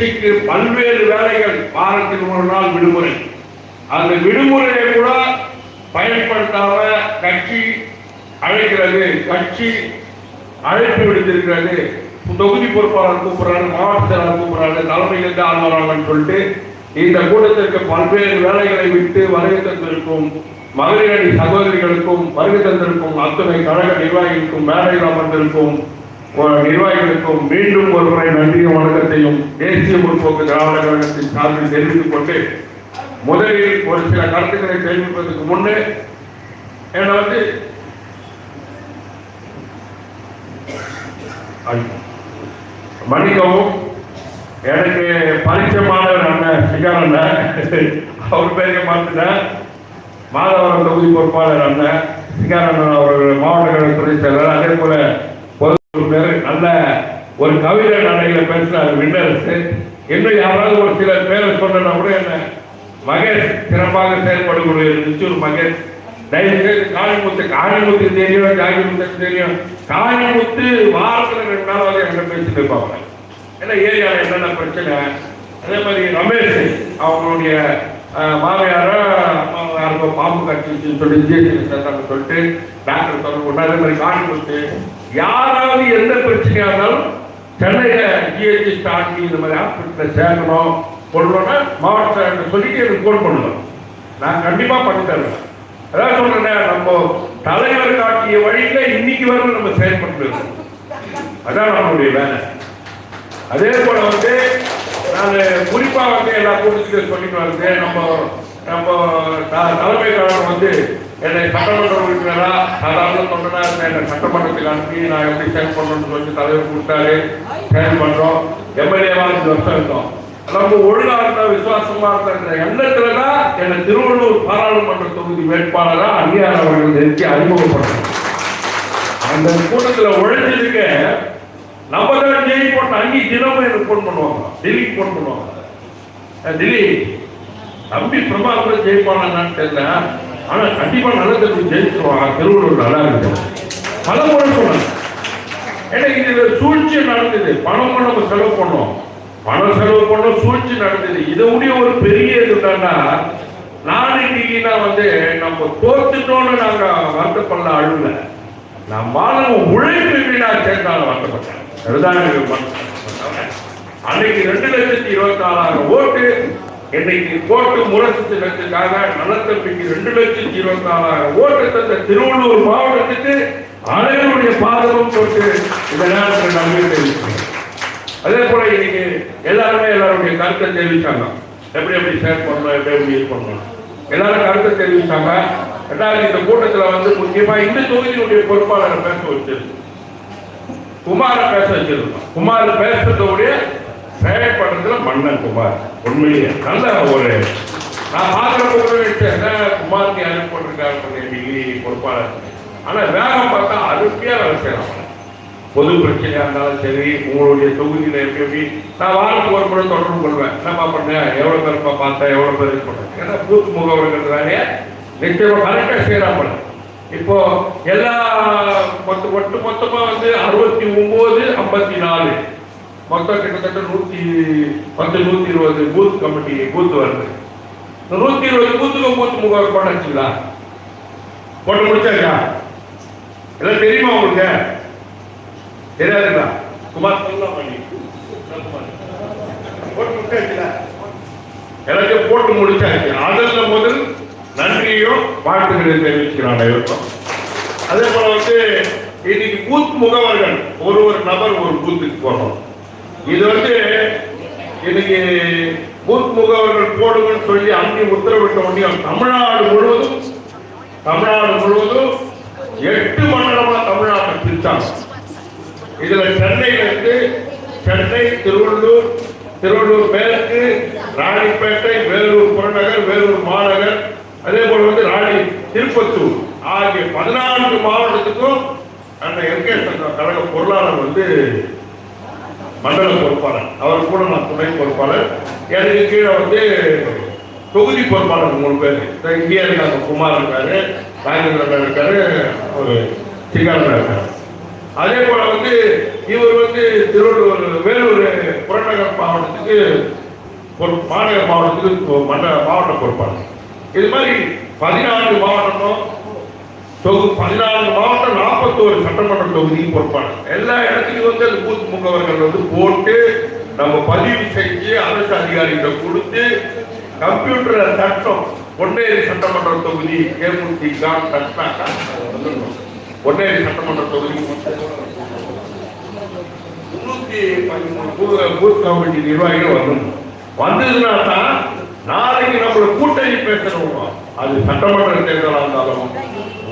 கட்சிக்கு பல்வேறு வேலைகள் வாரத்தில் ஒரு நாள் விடுமுறை. அந்த விடுமுறையை கூட பயன்படுத்தாம கட்சி அழைக்கிறது கட்சி அழைப்பு விடுத்திருக்கிறது. தொகுதி பொறுப்பாளர் கூப்பிடுறாரு மாவட்ட செயலாளர் கூப்பிடுறாரு தலைமையிலிருந்து ஆள் வராங்கன்னு சொல்லிட்டு இந்த கூட்டத்திற்கு பல்வேறு வேலைகளை விட்டு வருகை தந்திருக்கும் மகளிரணி சகோதரிகளுக்கும் வருகை தந்திருக்கும் அத்துணை கழக நிர்வாகிகளுக்கும் மேடையில் அமர்ந்திருக்கும் நிர்வாகிகளுக்கும் மீண்டும் ஒரு முறை நன்றியும் வணக்கத்தையும் தேசிய முற்போக்கு திராவிட கழகத்தின் சார்பில் தெரிவித்துக் கொண்டு முதலில் ஒரு சில கருத்துக்களை தெரிவிப்பதற்கு முன்னே என்னை வந்து மன்னிக்கவும் எனக்கு பரிச்சயமானவர் அண்ணன் சிகார் அண்ணன் அவர் பேரை மாத்திட்டேன் மாதவரம் தொகுதி பொறுப்பாளர் அண்ணன் சிகார் அண்ணன் அவர்கள் மாவட்ட கழக துறை செயலர் அதே போல நல்ல ஒரு கவிதை நடையில பேசுறாரு விண்ணரசு. இன்னும் யாராவது ஒரு சில பேரை சொன்னா கூட என்ன மகேஷ் சிறப்பாக செயல்படக்கூடிய நிச்சூர் மகேஷ். தயவுசெய்து காளிமுத்து காளிமுத்து தெரியும் ஜாகிமுத்து தெரியும். காளிமுத்து வாரத்துல ரெண்டு நாள் வரை எங்க பேசிட்டு இருப்பாங்க. ஏன்னா ஏரியாவில் என்னென்ன பிரச்சனை? அதே மாதிரி ரமேஷ் அவங்களுடைய அஹ், மாமியாரோ யாருக்கோ பாம்பு கட்டிச்சுன்னு சொல்லி ஜிஎஸ்டி சொல்லிட்டு டாக்டர் சொல்ல அதே மாதிரி காளிமுத்து யாராவது எந்த பிரச்சனையா இருந்தாலும் சென்னையில ஜிஹெச்சி ஸ்டார்ட் இந்த மாதிரி ஹாஸ்பிட்டலில் சேர்க்கணும் கொள்ளணும்னா மாவட்ட சொல்லிட்டு எனக்கு ஃபோன் பண்ணணும் நான் கண்டிப்பாக பண்ணி தருவேன் அதான் சொல்றேன் நம்ம தலைவர் காட்டிய வழியில இன்னைக்கு வரைக்கும் நம்ம செயல்பட்டு அதான் நம்மளுடைய வேலை. அதே போல வந்து நான் குறிப்பாக வந்து எல்லா கூட்டத்திலும் சொல்லிட்டு வந்து நம்ம நம்ம தலைமை காலம் வந்து என்னை சட்டமன்ற உறுப்பினரா சாதாரண தொண்டனா இருந்த என்னை சட்டமன்றத்தில் அனுப்பி நான் எப்படி செயல்படணும்னு சொல்லி தலைவர் கூப்பிட்டாரு செயல் பண்றோம். எம்எல்ஏவா அஞ்சு வருஷம் இருந்தோம் நம்ம ஒழுங்கா இருந்த விசுவாசமா இருந்த எண்ணத்துல தான் என்னை திருவள்ளூர் பாராளுமன்ற தொகுதி வேட்பாளராக அங்கீகாரம் அவர்கள் நெருக்கி அறிமுகப்படுறாங்க அந்த கூட்டத்தில் உழைச்சிருக்க நம்ம தான் ஜெயில் போட்ட அங்கி தினமும் எனக்கு ஃபோன் பண்ணுவாங்க. டெல்லிக்கு ஃபோன் பண்ணுவாங்க. டெல்லி. தம்பி பிரபாகரன் ஜெயிப்பானான்னு தெரியல ஆனால் கண்டிப்பாக நல்ல தம்பி ஜெயிச்சுருவாங்க திருவள்ளூர் நல்லா இருக்கும் பல முறை சொன்னாங்க. ஏன்னா இது சூழ்ச்சி நடந்தது. பணம் நம்ம செலவு பண்ணோம். பணம் செலவு பண்ணோம் சூழ்ச்சி நடந்தது. இதை ஒரு பெரிய இது இதுன்னா நாளைக்குனா வந்து நம்ம தோத்துட்டோம்னு நாங்க வருத்தப்படல அழுல நான் மாணவ உழைப்பு வீணா சேர்ந்தாலும் வருத்தப்பட்டேன். அன்னைக்கு ரெண்டு லட்சத்தி இருபத்தி நாலாயிரம் ஓட்டு என்னைக்கு கோட்டு முரசு சின்னத்துக்காக நலத்தம்பிக்கு ரெண்டு லட்சத்தி இருபத்தி நாலாயிரம் ஓட்டு தந்த திருவள்ளூர் மாவட்டத்துக்கு அனைவருடைய பாதகம் போட்டு இந்த நேரத்தில் நன்றி தெரிவிக்கிறேன் அதே போல இன்னைக்கு எல்லாருமே எல்லாருடைய கருத்தை தெரிவிச்சாங்க. எப்படி எப்படி ஷேர் பண்ணணும் எப்படி எப்படி இது பண்ணணும் எல்லாரும் கருத்தை தெரிவிச்சாங்க. ரெண்டாவது இந்த கூட்டத்தில் வந்து முக்கியமா இந்த தொகுதியினுடைய பொறுப்பாளரை பேச வச்சிருக்கு குமார பேச வச்சிருக்கோம் குமார் பேசுறதோடைய செயல்படுறதுல மன்னன் குமார். உண்மையிலேயே நல்ல ஒரு நான் பார்க்குற என்ன குமாருக்கு யாரும் போட்டிருக்காரு டிகிரி பொறுப்பாளர். ஆனால் வேகம் பார்த்தா அருமையாக வேலை செய்யலாம் பொது பிரச்சனையா இருந்தாலும் சரி உங்களுடைய தொகுதியில் எப்படி எப்படி நான் வாரத்துக்கு ஒரு முறை தொடர்பு கொள்வேன். என்னப்பா பண்ணேன் எவ்வளவு பேருப்பா பார்த்தேன் எவ்வளோ பேர் இது பண்ணேன் ஏன்னா பூத் முகவர்கள்னாலே நிச்சயமாக கரெக்டாக கரெக்டா செய்யறாங்க இப்போ எல்லா மொத்த ஒட்டு மொத்தமாக வந்து அறுபத்தி ஒம்பது ஐம்பத்தி நாலு. மொத்தம் கிட்டத்தட்ட நூத்தி பத்து நூத்தி இருபது பூத் கமிட்டி பூத் வருது. நூத்தி இருபது பூத்துக்கு பூத்து முகவர் போட்டாச்சுங்களா போட்டு முடிச்சாச்சா? எல்லாம் தெரியுமா உங்களுக்கு? தெரியாதுங்களா? குமார் சொல்லலாம் பண்ணி போட்டு எல்லாத்தையும் போட்டு முடிச்சாச்சு. அதில் முதல் நன்றியும் வாழ்த்துக்களை தெரிவிக்கிறோம் அனைவருக்கும். அதே போல வந்து இன்னைக்கு பூத் முகவர்கள் ஒரு ஒரு நபர் ஒரு பூத்துக்கு போகணும். இது வந்து இன்னைக்கு பூத் முகவர்கள் போடுங்கன்னு சொல்லி அங்கே உத்தரவிட்ட உடனே தமிழ்நாடு முழுவதும் தமிழ்நாடு முழுவதும் எட்டு மண்டலமா தமிழ்நாட்டை பிரித்தாங்க இதுல சென்னையில இருந்து சென்னை திருவள்ளூர் திருவள்ளூர் மேற்கு ராணிப்பேட்டை வேலூர் புறநகர் வேலூர் மாநகர் அதே போல வந்து ராணி திருப்பத்தூர் ஆகிய பதினான்கு மாவட்டத்துக்கும் அந்த எம்கே கழக பொருளாளர் வந்து மண்டல பொறுப்பாளர். அவர் கூட நான் துணை பொறுப்பாளர். எனக்கு கீழே வந்து தொகுதி பொறுப்பாளர் மூணு பேர். இங்கே இருக்காங்க குமார் இருக்காரு ராஜேந்திரன் இருக்காரு ஒரு சிங்காரன் இருக்காரு. அதே போல வந்து இவர் வந்து திருவள்ளூர் வேலூர் புறநகர் மாவட்டத்துக்கு பொறு- மாநகர் மாவட்டத்துக்கு மண்டல மண்ட மாவட்ட பொறுப்பாளர். இது மாதிரி பதினான்கு மாவட்டமும் தொகு பதினாலு மாவட்டம் நாற்பத்தோரு சட்டமன்ற தொகுதியும் பொறுப்பாளர் எல்லா இடத்துலையும் வந்து அந்த பூத் முகவர்கள் வந்து போட்டு நம்ம பதிவு செஞ்சு அரசு அதிகாரிகிட்ட கொடுத்து கம்ப்யூட்டர்ல தட்டம். பொன்னேரி சட்டமன்ற தொகுதி தேமுதிக தட்டினாக்கா பொன்னேரி சட்டமன்ற தொகுதி முன்னூத்தி பதிமூணு பூத் கமிட்டி நிர்வாகிகள் வரணும் வந்ததுன்னா தான் நாளைக்கு நம்மளை கூட்டணி பேசணும்? அது சட்டமன்ற தேர்தலாக இருந்தாலும்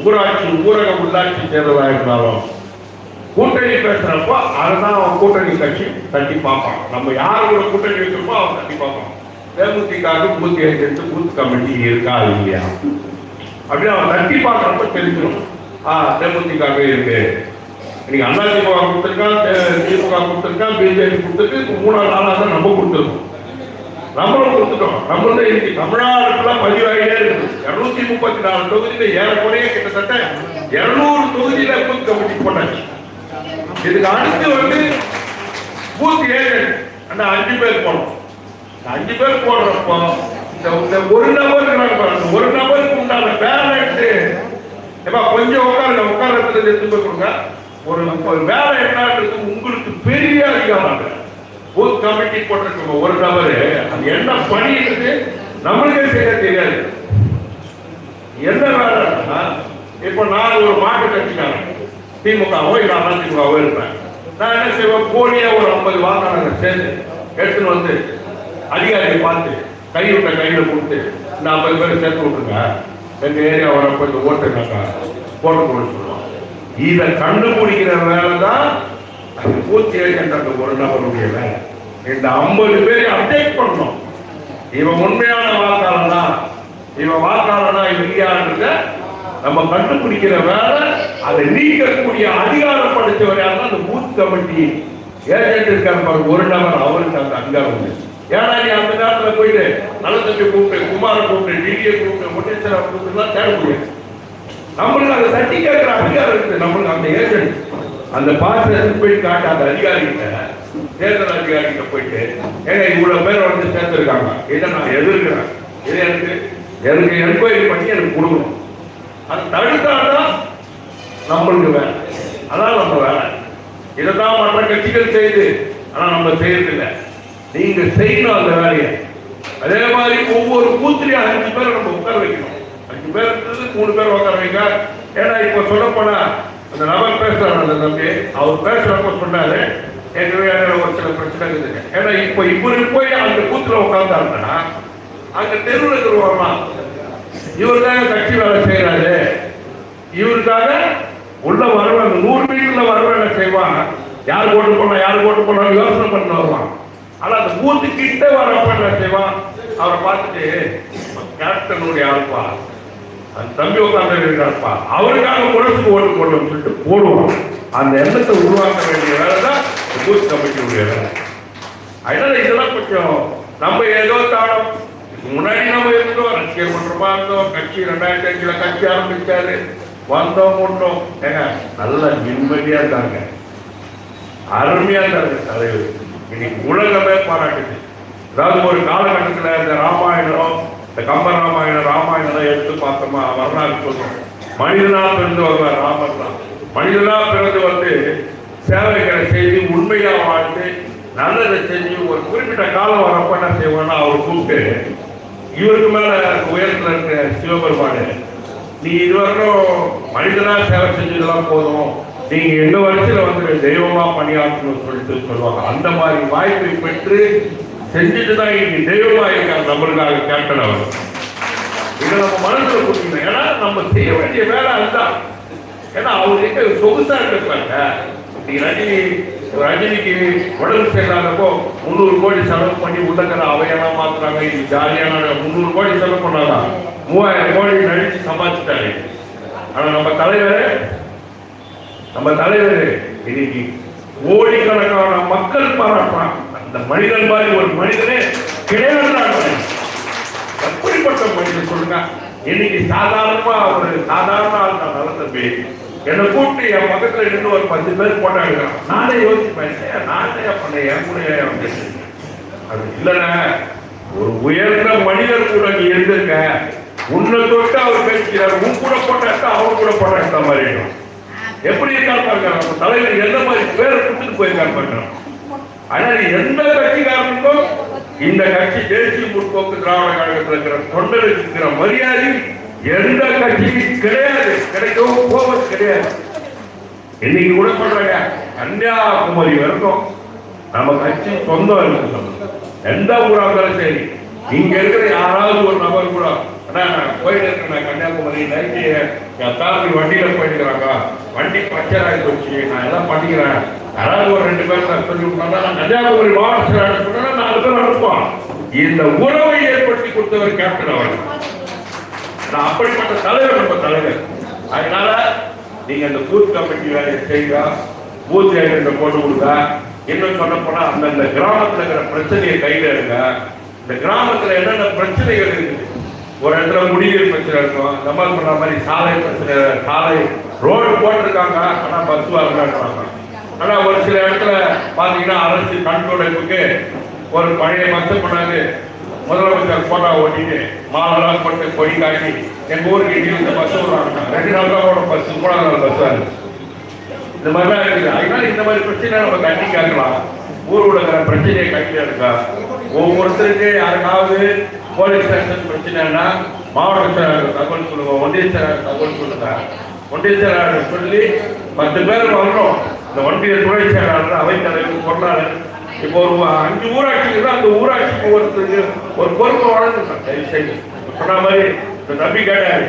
ஊராட்சி ஊரக உள்ளாட்சி தேர்தலாக இருந்தாலும் கூட்டணி பேசுறப்போ அதுதான் அவன் கூட்டணி கட்சி தட்டி பார்ப்பான் நம்ம யார் கூட கூட்டணி வைக்கிறோமோ அவன் தட்டி பார்ப்பான் DMDK booth agent booth committee இருக்கா இல்லையா? அப்படின்னு அவன் தட்டி பார்க்குறப்ப தெரிஞ்சிடும். ஆ தேமுதிகாவே இருக்கு. இன்னைக்கு அண்ணா திமுக கொடுத்துருக்கான் திமுக கொடுத்துருக்கான் பிஜேபி கொடுத்துருக்கு மூணாவது நாளாக தான் நம்ம கொடுத்துருக்கோம். நம்மளும் கொடுத்துட்டோம் நம்மளும் இன்னைக்கு தமிழ்நாடுக்குள்ள பதிவாகிட்டே இருக்குது. இருநூத்தி முப்பத்தி நாலு தொகுதியில ஏறக்குறைய கிட்டத்தட்ட இருநூறு தொகுதியில பூத் கமிட்டி போட்டாச்சு. இதுக்கு அடுத்து வந்து பூத் ஏஜென்ட் அந்த அஞ்சு பேர் போனோம். அஞ்சு பேர் போடுறப்போ இந்த ஒரு நபருக்கு இருக்காங்க பாருங்க. ஒரு நபருக்கு உண்டான பேலன்ஸ். ஏப்பா கொஞ்சம் உட்காருங்க. உட்காரத்துல எடுத்து போய் கொடுங்க. ஒரு ஒரு வேலை என்னன்றது உங்களுக்கு பெரிய அதிகாரம் பூத் கமிட்டி போட்டிருக்கோம் ஒரு நபரு அது என்ன பண்ணிட்டு நம்மளுக்கே செய்ய தெரியாது. என்ன வேலைன்னா இப்ப நான் ஒரு மாட்டு கட்சிக்காரன். திமுகவோ இல்லை அதிமுகவோ இருப்பேன். நான் என்ன செய்வேன்? போலியா ஒரு ஐம்பது வாக்காளர்கள் சேர்ந்து எடுத்துன்னு வந்து அதிகாரியை பார்த்து கை விட்ட கையில கொடுத்து இந்த ஐம்பது பேர் சேர்த்து விட்டுருங்க. எங்க ஏரியா வரப்போ இந்த ஓட்டுனாக்கா போட்டு கொடுத்துருவோம் சொல்லுவாங்க. இதை கண்டுபிடிக்கிற வேலை தான் பூர்த்தி ஏஜென்ட் அந்த ஒரு நபருடைய வேலை இந்த ஐம்பது பேரை அப்டேட் பண்ணணும். இவன் உண்மையான வாக்காளனா? இவன் வாக்காளனா இல்லையான்றத நம்ம கண்டுபிடிக்கிற வேலை அதை நீக்கக்கூடிய அதிகாரப்படுத்தவர் யாருன்னா அந்த பூத் கமிட்டி. ஏஜென்ட் இருக்கிற ஒரு நபர் அவருக்கு அந்த அதிகாரம் உண்டு. ஏன்னா நீ அந்த நேரத்தில் போயிட்டு நல்ல கூப்பிட்டு குமார கூப்பிட்டு டிடியை கூப்பிட்டு முன்னேஸ்வரா கூப்பிட்டுலாம் தேட முடியாது. நம்மளுக்கு அந்த சட்டி கேட்கிற அதிகாரம் இருக்குது. நம்மளுக்கு அந்த ஏஜென்ட். அந்த பாத்திரத்துக்கு போய் காட்ட அந்த அதிகாரிகிட்ட தேர்தல் அதிகாரிகிட்ட போயிட்டு ஏன்னா இவ்வளவு பேர் வந்து சேர்ந்துருக்காங்க இதை நான் எதிர்க்கிறேன். இது எனக்கு எனக்கு என்கொயரி பண்ணி எனக்கு கொடுக்கணும். அது தடுத்தால்தான் நம்மளுக்கு வேலை. அதான் நம்ம வேலை. இதைதான் மற்ற கட்சிகள் செய்து ஆனா நம்ம செய்யறதில்லை. நீங்க செய்யணும் அந்த வேலையை. அதே மாதிரி ஒவ்வொரு பூத்திலையும் அஞ்சு பேரை நம்ம உட்கார வைக்கணும். அஞ்சு பேர் மூணு பேர் உட்கார வைக்க ஏன்னா இப்ப சொல்ல போனா அந்த நபர் பேசுறாரு அந்த தம்பி. அவர் பேசுறப்ப சொன்னாரு எங்களுடைய ஒரு சில பிரச்சனை இருக்குதுங்க ஏன்னா இப்போ இவரு போய் அந்த கூத்துல உட்கார்ந்தாருன்னா அங்க தெருவில் இருக்கிறவங்கலாம் இவர் தான் கட்சி வேலை செய்யறாரு இவருக்காக உள்ள வரவன் நூறு மீட்டர்ல வரவன் செய்வாங்க செய்வான். யார் ஓட்டு போனா யார் ஓட்டு போனா யோசனை பண்ண வருவான். ஆனா அந்த பூத்து கிட்ட வரப்ப என்ன செய்வான். அவரை பார்த்துட்டு கேப்டனுடைய ஆள்பா. அந்த தம்பி உட்கார்ந்து இருக்காருப்பா அவருக்காக உடம்புக்கு ஓட்டு போடணும்னு சொல்லிட்டு போடுவோம் அந்த எண்ணத்தை உருவாக்க வேண்டிய வேலை தான் இந்த பூத் கமிட்டியுடைய வேலை. அதனால இதெல்லாம் கொஞ்சம் நம்ம ஏதோ தாடம் முன்னாடி நம்ம இருந்தோம் ரசிகர் மன்றமா இருந்தோம் கட்சி ரெண்டாயிரத்தி அஞ்சுல கட்சி ஆரம்பிச்சாரு. வந்தோம் போட்டோம் ஏங்க நல்ல நிம்மதியா இருந்தாங்க அருமையா இருந்தாங்க தலைவர். இன்னைக்கு உலகமே பாராட்டுது. அதாவது ஒரு காலகட்டத்தில் இந்த ராமாயணம் இந்த கம்ப ராமாயணம் ராமாயணம் எடுத்து பார்த்தோமா? வரலாறு சொல்றோம். மனிதனா பிறந்து வருவார் ராமர் தான். மனிதனா பிறந்து வந்து சேவைகளை செய்து உண்மையா வாழ்ந்து நல்லதை செஞ்சு ஒரு குறிப்பிட்ட காலம் வரப்ப என்ன செய்வோம்னா அவர் கூப்பிட்டு இவருக்கு மேல உயரத்துல இருக்க சிவபெருமானு நீ இதுவரைக்கும் மனிதனா சேவை செஞ்சதெல்லாம் போதும். நீங்க எங்க வரிசையில வந்து தெய்வமா பணியாற்றணும்னு சொல்லிட்டு சொல்லுவாங்க. அந்த மாதிரி வாய்ப்பை பெற்று செஞ்சுட்டு தான் இன்னைக்கு தெய்வமா இருக்காங்க நம்மளுக்காக கேப்டன் அவர். இதை நம்ம மனசுல கொடுக்கணும் ஏன்னா நம்ம செய்ய வேண்டிய வேலை அதுதான். ஏன்னா அவர் எங்க சொகுசா இருக்காங்க இன்னைக்கு ரஜினி ரஜினிக்கு உடம்பு சரியில்லாதப்போ முந்நூறு கோடி செலவு பண்ணி உள்ளக்கிற அவையெல்லாம் மாத்துறாங்க. இது ஜாலியான முந்நூறு கோடி செலவு பண்ணாதான் மூவாயிரம் கோடி நடிச்சு சம்பாதிச்சிட்டாரு. ஆனா நம்ம தலைவர் நம்ம தலைவர் இன்னைக்கு கோடிக்கணக்கான மக்கள் பாராட்டுறான் அந்த மனிதன் மாதிரி ஒரு மனிதனே கிடையாது எப்படிப்பட்ட மனிதன் சொல்லுங்க இன்னைக்கு சாதாரணமா ஒரு சாதாரண ஆள் தான் நல்ல தம்பி என்னை கூப்பிட்டு என் பக்கத்துல நின்று ஒரு பத்து பேர் போட்டாங்க. நானே யோசிப்பேன் நானே பண்ணேன் என் கூட அது இல்லைண்ண ஒரு உயர்ந்த மனிதர் கூட நீ இருந்திருக்க உன்னை தொட்டு அவர் பேசுகிறார் உன் கூட போட்டாக்கா அவர் கூட போட்டாக்க மாதிரி எப்படி இருக்காரு பாருங்க தலைவர் எந்த மாதிரி பேரை கொடுத்துட்டு போயிருக்காரு பாருங்க. ஆனால் எந்த கட்சிக்காரனுக்கும் இந்த கட்சி தேசிய முற்போக்கு திராவிட கழகத்தில் இருக்கிற தொண்டருக்கு இருக்கிற மரியாதை எந்த கட்சியும் கிடையாது. கிடைக்கவும் போவது கிடையாது. இன்னைக்கு கூட சொல்றாங்க கன்னியாகுமரி வரைக்கும் நம்ம கட்சி சொந்தம். இருக்கு எந்த ஊரா இருந்தாலும் சரி இங்க இருக்கிற யாராவது ஒரு நபர் கூட அண்ணா நான் போயிட்டு இருக்கேன் கன்னியாகுமரி நைட்டு என் தாத்தி வண்டியில போயிட்டு இருக்கிறாங்க. வண்டி பஞ்சர் ஆகி போச்சு நான் எல்லாம் பண்ணிக்கிறேன். அதாவது ஒரு ரெண்டு பேர் நான் சொல்லி நான் கன்னியாகுமரி மாவட்டத்தில் அனுப்பினா நாலு பேர் அனுப்புவோம் இந்த உறவை ஏற்படுத்தி கொடுத்தவர் கேப்டன் அவர். நான் அப்படிப்பட்ட தலைவர் நம்ம தலைவர். அதனால நீங்க அந்த பூத் கமிட்டி வேலையை செய்யுங்க. பூத் ஏஜென்ட் போட்டு கொடுங்க. இன்னும் சொல்ல போனா அந்தந்த கிராமத்துல இருக்கிற பிரச்சனையை கையில இருங்க இந்த கிராமத்துல என்னென்ன பிரச்சனைகள் இருக்குது ஒரு இடத்துல குடிநீர் பிரச்சனை இருக்கும். கமல் பண்ண மாதிரி சாலை பிரச்சனை சாலை ரோடு போட்டிருக்காங்க. ஆனா பஸ் வரலான்றாங்க ஆனா ஒரு சில இடத்துல பாத்தீங்கன்னா அரசு கண்துடைப்புக்கு ஒரு பழைய மக்கள் பண்ணாங்க முதலமைச்சர் போட்டா ஓட்டிட்டு மாலெல்லாம் போட்டு பொடி காட்டி எங்க ஊருக்கு இடையில இந்த பஸ் விடுறாங்க ரெண்டு நாள் தான் ஓடும் பஸ் மூணாம் நாள் பஸ் வருது இந்த மாதிரிலாம் இருக்குது. அதனால இந்த மாதிரி பிரச்சனை நம்ம கட்டி கேட்கலாம். ஊர் உலகிற பிரச்சனையை கட்டி எடுக்கா ஒவ்வொருத்தருக்கு யாருக்காவது போலீஸ் ஸ்டேஷன் பிரச்சனைனா மாவட்ட செயலாளர் தகவல் சொல்லுங்க. ஒன்றிய செயலாளர் தகவல் சொல்லுங்க. ஒன்றிய செயலாளர் சொல்லி பத்து பேர் வரணும் இந்த ஒன்றிய துணை செயலாளர் அவைத்தலைவர் பொருளாளர் இப்போ ஒரு அஞ்சு ஊராட்சி இருந்தா அந்த ஊராட்சிக்கு ஒருத்தருக்கு ஒரு பொறுப்பு வழங்குங்க. தயவு செய்து சொன்ன மாதிரி இந்த தம்பி கேட்டாரு.